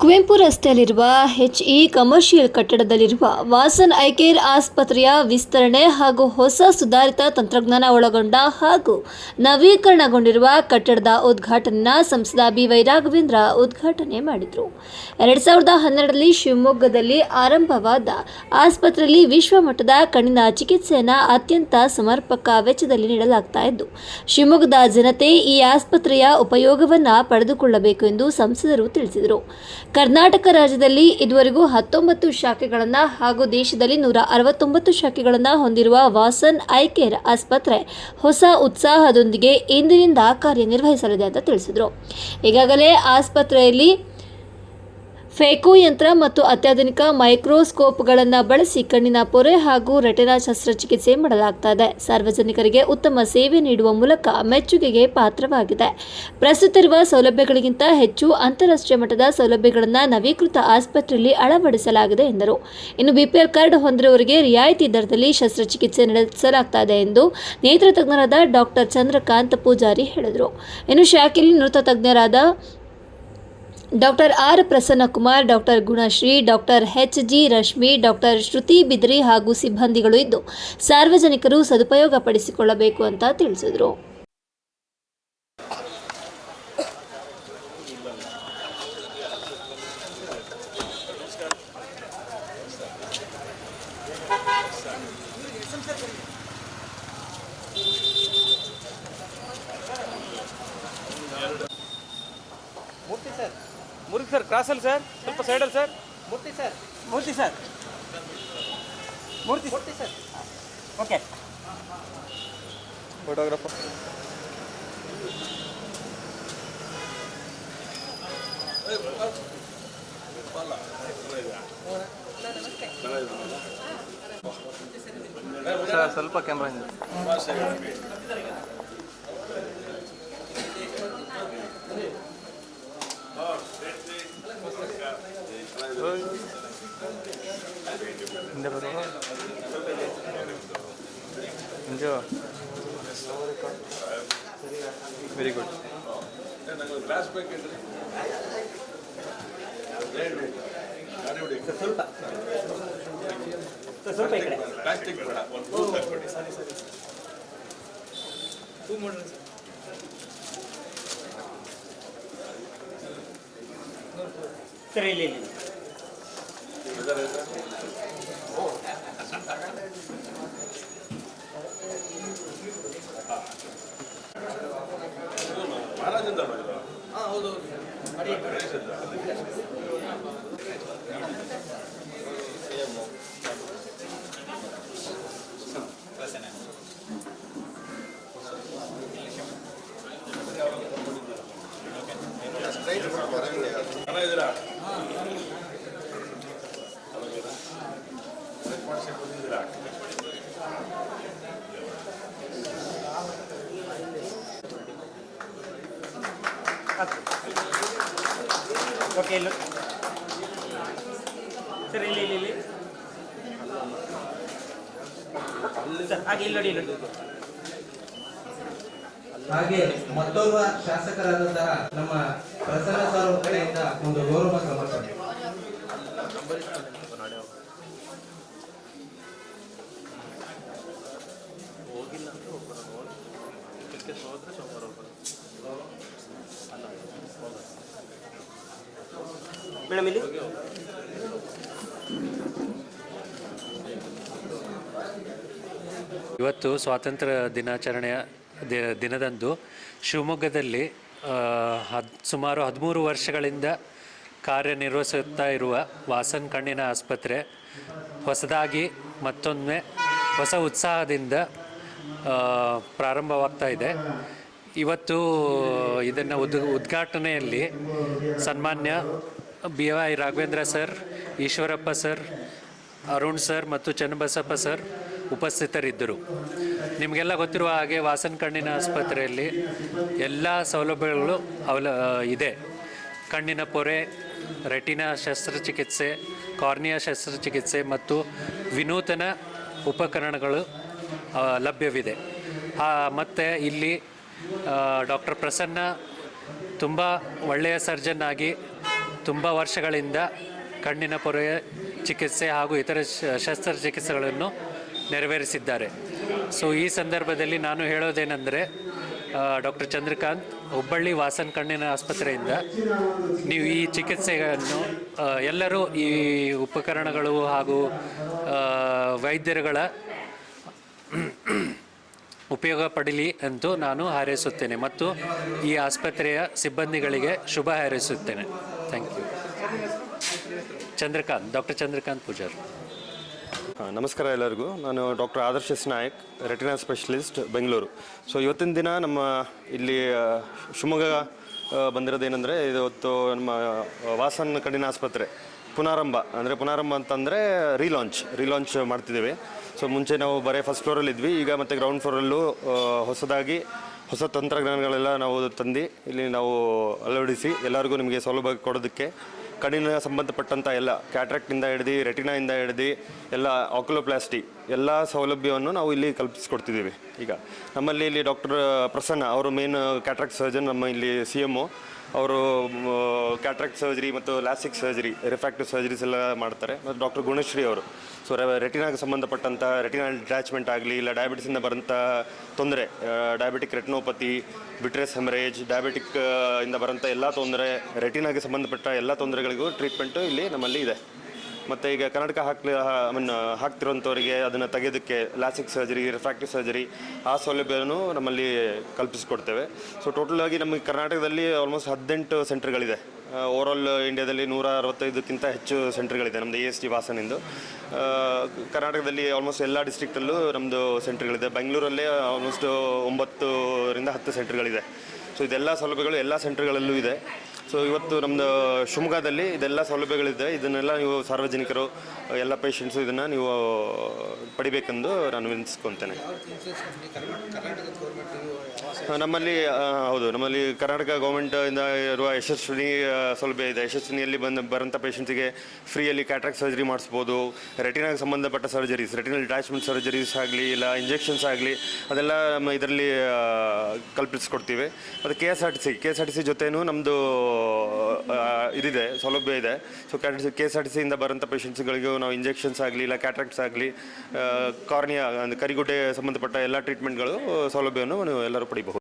ಕುವೆಂಪು ರಸ್ತೆಯಲ್ಲಿರುವ E commercial ಕಟ್ಟಡದಲ್ಲಿರುವ Vasan eye care ಆಸ್ಪತ್ರೆಯ ವಿಸ್ತರಣೆ ಹಾಗೂ ಹೊಸ ಸುಧಾರಿತ ತಂತ್ರಜ್ಞಾನ ಒಳಗೊಂಡ ಹಾಗೂ ನವೀಕರಣಗೊಂಡಿರುವ ಕಟ್ಟಡದ ಉದ್ಘಾಟನೆಯ ಸಂಸದ ಬಿ ವೈ ರಾಘವೇಂದ್ರ ಉದ್ಘಾಟನೆ ಮಾಡಿದರು. ಎರಡು ಸಾವಿರದ ಹನ್ನೆರಡರಲ್ಲಿ ಶಿವಮೊಗ್ಗದಲ್ಲಿ ಆರಂಭವಾದ ಆಸ್ಪತ್ರೆಯಲ್ಲಿ ವಿಶ್ವಮಟ್ಟದ ಕಣ್ಣಿನ ಚಿಕಿತ್ಸೆಯನ್ನು ಅತ್ಯಂತ ಸಮರ್ಪಕ ವೆಚ್ಚದಲ್ಲಿ ನೀಡಲಾಗ್ತಾ ಇದ್ದು, ಶಿವಮೊಗ್ಗದ ಜನತೆ ಈ ಆಸ್ಪತ್ರೆಯ ಉಪಯೋಗವನ್ನು ಪಡೆದುಕೊಳ್ಳಬೇಕು ಎಂದು ಸಂಸದರು ತಿಳಿಸಿದರು. ಕರ್ನಾಟಕ ರಾಜ್ಯದಲ್ಲಿ ಇದುವರೆಗೂ ಹತ್ತೊಂಬತ್ತು ಶಾಖೆಗಳನ್ನು ಹಾಗೂ ದೇಶದಲ್ಲಿ ನೂರ ಅರವತ್ತೊಂಬತ್ತು ಶಾಖೆಗಳನ್ನು ಹೊಂದಿರುವ ವಾಸನ್ ಐಕೇರ್ ಆಸ್ಪತ್ರೆ ಹೊಸ ಉತ್ಸಾಹದೊಂದಿಗೆ ಇಂದಿನಿಂದ ಕಾರ್ಯನಿರ್ವಹಿಸಲಿದೆ ಅಂತ ತಿಳಿಸಿದರು. ಈಗಾಗಲೇ ಆಸ್ಪತ್ರೆಯಲ್ಲಿ ಫೇಕೋ ಯಂತ್ರ ಮತ್ತು ಅತ್ಯಾಧುನಿಕ ಮೈಕ್ರೋಸ್ಕೋಪ್ಗಳನ್ನು ಬಳಸಿ ಕಣ್ಣಿನ ಪೊರೆ ಹಾಗೂ ರೆಟಿನಾ ಶಸ್ತ್ರಚಿಕಿತ್ಸೆ ಮಾಡಲಾಗ್ತಾ ಇದೆ ಸಾರ್ವಜನಿಕರಿಗೆ ಉತ್ತಮ ಸೇವೆ ನೀಡುವ ಮೂಲಕ ಮೆಚ್ಚುಗೆಗೆ ಪಾತ್ರವಾಗಿದೆ. ಪ್ರಸ್ತುತ ಇರುವ ಸೌಲಭ್ಯಗಳಿಗಿಂತ ಹೆಚ್ಚು ಅಂತಾರಾಷ್ಟ್ರೀಯ ಮಟ್ಟದ ಸೌಲಭ್ಯಗಳನ್ನು ನವೀಕೃತ ಆಸ್ಪತ್ರೆಯಲ್ಲಿ ಅಳವಡಿಸಲಾಗಿದೆ ಎಂದರು. ಇನ್ನು ಬಿಪಿಎಲ್ ಕಾರ್ಡ್ ಹೊಂದಿರುವವರಿಗೆ ರಿಯಾಯಿತಿ ದರದಲ್ಲಿ ಶಸ್ತ್ರಚಿಕಿತ್ಸೆ ನಡೆಸಲಾಗ್ತಾ ಎಂದು ನೇತ್ರ ತಜ್ಞರಾದ ಡಾಕ್ಟರ್ ಚಂದ್ರಕಾಂತ್ ಪೂಜಾರಿ ಹೇಳಿದರು. ಇನ್ನು ಶಾಖೆಯಲ್ಲಿ ನೃತ್ಯ ತಜ್ಞರಾದ doctor R Prasannakumar, doctor Gunashri, doctor H G Rashmi, doctor Shruti Bidri ಹಾಗೂ ಸಿಬ್ಬಂದಿಗಳು ಇದ್ದು ಸಾರ್ವಜನಿಕರು ಸದುಪಯೋಗ ಪಡಿಸಿಕೊಳ್ಳಬೇಕು ಅಂತ ತಿಳಿಸಿದರು. ಮೂರ್ತಿ ಸರ್. ಮುರುಗಿ ಸರ್ ಕ್ರಾಸಲ್ಲಿ ಸರ್? ಸ್ವಲ್ಪ ಸೈಡಲ್ಲಿ sir? Murthy sir. Murthy sir. Murthy Murthy sir. Okay. Photographer sir ಸ್ವಲ್ಪ ಕ್ಯಾಮ್ರಾ ಇಂಜೋ ವೆರಿ ಗುಡ್ ಸರ್ ಸ್ವಲ್ಪ ಸರ್ ಸ್ವಲ್ಪ ಈ ಕಡೆ ಸರ್ ಇಲ್ಲಿ ಇಲ್ಲಿ ಓಕೆ ಇಲ್ಲ ಸರ್ ಇಲ್ಲಿ ಇಲ್ಲಿ ಇಲ್ಲಿ. ಸರ್ ಹಾಗೆ ಇಲ್ಲಿ ನೋಡಿ ಇಲ್ಲಿ ಹಾಗೆ ಮತ್ತೋರ್ವ ಶಾಸಕರಾದಂತಹ ನಮ್ಮ ಪ್ರಸನ್ನ ಸರ್ ಕಡೆಯಿಂದ ಒಂದು ಗೌರವ ಸಮರ್ಪಣೆ ಮೇಡಮ್ ಇಲ್ಲಿ? ಇವತ್ತು ಸ್ವಾತಂತ್ರ್ಯ ದಿನಾಚರಣೆಯ ದಿನದಂದು ಶಿವಮೊಗ್ಗದಲ್ಲಿ ಹದ್ ಸುಮಾರು ಹದಿಮೂರು ವರ್ಷಗಳಿಂದ ಕಾರ್ಯನಿರ್ವಹಿಸುತ್ತಾ ಇರುವ ವಾಸನ್ ಕಣ್ಣಿನ ಆಸ್ಪತ್ರೆ ಹೊಸದಾಗಿ ಮತ್ತೊಮ್ಮೆ ಹೊಸ ಉತ್ಸಾಹದಿಂದ ಪ್ರಾರಂಭವಾಗ್ತಾ ಇದೆ. ಇವತ್ತು ಇದನ್ನು ಉದ್ ಉದ್ಘಾಟನೆಯಲ್ಲಿ ಸನ್ಮಾನ್ಯ B Y Raghavendra sir, Eshwarappa sir, Arun sir ಮತ್ತು ಚನ್ನಬಸಪ್ಪ ಸರ್ ಉಪಸ್ಥಿತರಿದ್ದರು. ನಿಮಗೆಲ್ಲ ಗೊತ್ತಿರುವ ಹಾಗೆ ವಾಸನ್ ಕಣ್ಣಿನ ಆಸ್ಪತ್ರೆಯಲ್ಲಿ ಎಲ್ಲ ಸೌಲಭ್ಯಗಳು ಅವಲ, ಇದೆ. ಕಣ್ಣಿನ ಪೊರೆ, ರೆಟಿನಾ ಶಸ್ತ್ರಚಿಕಿತ್ಸೆ, ಕಾರ್ನಿಯಾ ಶಸ್ತ್ರಚಿಕಿತ್ಸೆ ಮತ್ತು ವಿನೂತನ ಉಪಕರಣಗಳು ಲಭ್ಯವಿದೆ. ಮತ್ತು ಇಲ್ಲಿ ಡಾಕ್ಟರ್ ಪ್ರಸನ್ನ ತುಂಬ ಒಳ್ಳೆಯ ಸರ್ಜನ್ ಆಗಿ ತುಂಬ ವರ್ಷಗಳಿಂದ ಕಣ್ಣಿನ ಪೊರೆ ಚಿಕಿತ್ಸೆ ಹಾಗೂ ಇತರ ಶಸ್ತ್ರಚಿಕಿತ್ಸೆಗಳನ್ನು ನೆರವೇರಿಸಿದ್ದಾರೆ. ಸೊ ಈ ಸಂದರ್ಭದಲ್ಲಿ ನಾನು ಹೇಳೋದೇನೆಂದರೆ ಡಾಕ್ಟರ್ ಚಂದ್ರಕಾಂತ್ ಹುಬ್ಬಳ್ಳಿ ವಾಸನ್ ಕಣ್ಣಿನ ಆಸ್ಪತ್ರೆಯಿಂದ ನೀವು ಈ ಚಿಕಿತ್ಸೆಯನ್ನು ಎಲ್ಲರೂ ಈ ಉಪಕರಣಗಳು ಹಾಗೂ ವೈದ್ಯರುಗಳ ಉಪಯೋಗ ಪಡಲಿ ಎಂದು ನಾನು ಹಾರೈಸುತ್ತೇನೆ ಮತ್ತು ಈ ಆಸ್ಪತ್ರೆಯ ಸಿಬ್ಬಂದಿಗಳಿಗೆ ಶುಭ ಹಾರೈಸುತ್ತೇನೆ. Thank you Chandrakant doctor Chandrakant Pujar ನಮಸ್ಕಾರ ಎಲ್ಲರಿಗೂ. ನಾನು doctor Adarsh Nayak retina specialist Bengaluru so ಇವತ್ತಿನ ದಿನ ನಮ್ಮ ಇಲ್ಲಿ ಶಿವಮೊಗ್ಗ ಬಂದಿರೋದು ಬಂದಿರೋದೇನೆಂದರೆ ಇವತ್ತು ನಮ್ಮ ವಾಸನ್ ಕಣ್ಣಿನ ಆಸ್ಪತ್ರೆ, ಪುನಾರಂಭ. ಅಂದರೆ ಪುನಾರಂಭ ಅಂತಂದರೆ ರೀಲಾಂಚ್ ರೀಲಾಂಚ್ ಮಾಡ್ತಿದ್ದೇವೆ. ಸೊ ಮುಂಚೆ ನಾವು ಬರೀ ಫಸ್ಟ್ ಫ್ಲೋರಲ್ಲಿ ಇದ್ವಿ ಈಗ ಮತ್ತು ಗ್ರೌಂಡ್ ಫ್ಲೋರಲ್ಲೂ ಹೊಸದಾಗಿ ಹೊಸ ತಂತ್ರಜ್ಞಾನಗಳೆಲ್ಲ ನಾವು ತಂದು ಇಲ್ಲಿ ನಾವು ಅಳವಡಿಸಿ ಎಲ್ಲರಿಗೂ ನಿಮಗೆ ಸೌಲಭ್ಯ ಕೊಡೋದಕ್ಕೆ ಕಣ್ಣಿನ ಸಂಬಂಧಪಟ್ಟಂಥ ಎಲ್ಲ ಕ್ಯಾಟ್ರಾಕ್ಟಿಂದ ಹಿಡ್ದು ರೆಟಿನಾಯಿಂದ ಹಿಡ್ದು ಎಲ್ಲ ಆಕ್ಯುಲೋಪ್ಲಾಸ್ಟಿ ಎಲ್ಲ ಸೌಲಭ್ಯವನ್ನು ನಾವು ಇಲ್ಲಿ ಕಲ್ಪಿಸ್ಕೊಡ್ತಿದ್ದೀವಿ. ಈಗ ನಮ್ಮಲ್ಲಿ ಇಲ್ಲಿ ಡಾಕ್ಟರ್ ಪ್ರಸನ್ನ ಅವರು ಮೇನ್ ಕ್ಯಾಟ್ರಾಕ್ ಸರ್ಜನ್ ನಮ್ಮ ಇಲ್ಲಿ ಸಿ ಎಮ್ಮು ಅವರು ಕ್ಯಾಟ್ರಾಕ್ಟ್ ಸರ್ಜರಿ ಮತ್ತು ಲ್ಯಾಸಿಕ್ ಸರ್ಜರಿ ರಿಫ್ಯಾಕ್ಟಿವ್ ಸರ್ಜರೀಸ್ ಎಲ್ಲ ಮಾಡ್ತಾರೆ. ಮತ್ತು ಡಾಕ್ಟರ್ ಗುಣಶ್ರೀ ಅವರು. ಸೊ ರೆಟಿನಾಗೆ ಸಂಬಂಧಪಟ್ಟಂಥ ರೆಟಿನಲ್ ಡಿಟ್ಯಾಚ್ಮೆಂಟ್ ಆಗಲಿ, ಇಲ್ಲ ಡಯಾಬಿಟಿಸಿಂದ ಬರೋಂಥ ತೊಂದರೆ diabetic retinopathy vitreous haemorrhage diabetic ಇಂದ ಬರೋಂಥ ಎಲ್ಲ ತೊಂದರೆ ರೆಟಿನಾಗೆ ಸಂಬಂಧಪಟ್ಟ ಎಲ್ಲ ತೊಂದರೆಗಳಿಗೂ ಟ್ರೀಟ್ಮೆಂಟು ಇಲ್ಲಿ ನಮ್ಮಲ್ಲಿ ಇದೆ. ಮತ್ತು ಈಗ ಕರ್ನಾಟಕ ಹಾಕ್ಲಿ ಮೀನ್ ಹಾಕ್ತಿರುವಂಥವರಿಗೆ ಅದನ್ನು ತೆಗೆಯೋದಕ್ಕೆ ಲಾಸಿಕ್ ಸರ್ಜರಿ, ರಿಫ್ರಾಕ್ಟಿವ್ ಸರ್ಜರಿ ಆ ಸೌಲಭ್ಯವನ್ನು ನಮ್ಮಲ್ಲಿ ಕಲ್ಪಿಸಿಕೊಡ್ತೇವೆ. ಸೊ ಟೋಟಲ್ ಆಗಿ ನಮಗೆ ಕರ್ನಾಟಕದಲ್ಲಿ ಆಲ್ಮೋಸ್ಟ್ ಹದಿನೆಂಟು ಸೆಂಟರ್ಗಳಿದೆ. ಆಲ್ ಇಂಡಿಯಾದಲ್ಲಿ ನೂರ ಅರವತ್ತೈದಕ್ಕಿಂತ ಹೆಚ್ಚು ಸೆಂಟರ್ಗಳಿದೆ ನಮ್ಮದು ಎ ಎಸ್ ಟಿ ವಾಸನಿಂದು. ಕರ್ನಾಟಕದಲ್ಲಿ ಆಲ್ಮೋಸ್ಟ್ ಎಲ್ಲ ಡಿಸ್ಟ್ರಿಕ್ಟಲ್ಲೂ ನಮ್ಮದು ಸೆಂಟರ್ಗಳಿದೆ. ಬೆಂಗಳೂರಲ್ಲೇ ಆಲ್ಮೋಸ್ಟ್ ಒಂಬತ್ತರಿಂದ ಹತ್ತು ಸೆಂಟ್ರ್ಗಳಿದೆ. ಸೊ ಇದೆಲ್ಲ ಸೌಲಭ್ಯಗಳು ಎಲ್ಲ ಸೆಂಟ್ರ್ಗಳಲ್ಲೂ ಇದೆ. ಸೊ ಇವತ್ತು ನಮ್ಮದು ಶಿವಮೊಗ್ಗದಲ್ಲಿ ಇದೆಲ್ಲ ಸೌಲಭ್ಯಗಳಿದೆ. ಇದನ್ನೆಲ್ಲ ನೀವು ಸಾರ್ವಜನಿಕರು, ಎಲ್ಲ ಪೇಷಂಟ್ಸು ಇದನ್ನು ನೀವು ಪಡಿಬೇಕೆಂದು ನಾನು ವಿನಿಸ್ಕೊತೇನೆ ನಮ್ಮಲ್ಲಿ ಹೌದು, ನಮ್ಮಲ್ಲಿ ಕರ್ನಾಟಕ ಗೌರ್ಮೆಂಟ್ ಇಂದ ಇರುವ ಯಶಸ್ವಿನಿ ಸೌಲಭ್ಯ ಇದೆ. ಯಶಸ್ವಿನಿಯಲ್ಲಿ ಬಂದು ಬರೋಂಥ ಪೇಷಂಟ್ಸಿಗೆ ಫ್ರೀಯಲ್ಲಿ ಕ್ಯಾಟ್ರಾಕ್ಟ್ ಸರ್ಜರಿ ಮಾಡಿಸ್ಬೋದು ರೆಟಿನಾಗೆ ಸಂಬಂಧಪಟ್ಟ ಸರ್ಜರೀಸ್ ರೆಟಿನಲ್ ಡಿಟ್ಯಾಚ್ಮೆಂಟ್ ಸರ್ಜರೀಸ್ ಆಗಲಿ, ಇಲ್ಲ ಇಂಜೆಕ್ಷನ್ಸ್ ಆಗಲಿ, ಅದೆಲ್ಲ ಇದರಲ್ಲಿ ಕಲ್ಪಿಸ್ಕೊಡ್ತೀವಿ. ಮತ್ತು K S R T C K S R T C ಜೊತೆನೂ ನಮ್ಮದು ಇದಿದೆ, ಸೌಲಭ್ಯ ಇದೆ. So K S R T ಸಿಯಿಂದ ಬರೋಂಥ ಪೇಷಂಟ್ಸ್ಗಳಿಗೂ ನಾವು ಇಂಜೆಕ್ಷನ್ಸ್ ಆಗಲಿ, ಇಲ್ಲ ಕ್ಯಾಟ್ರಾಕ್ಟ್ಸ್ ಆಗಲಿ ಕಾರ್ನಿಯಾ ಅಂದರೆ ಕರಿಗುಡ್ಡೆ ಸಂಬಂಧಪಟ್ಟ ಎಲ್ಲ ಟ್ರೀಟ್ಮೆಂಟ್ಗಳು ಸೌಲಭ್ಯವನ್ನು ಎಲ್ಲರೂ ಪಡಿಬಹುದು.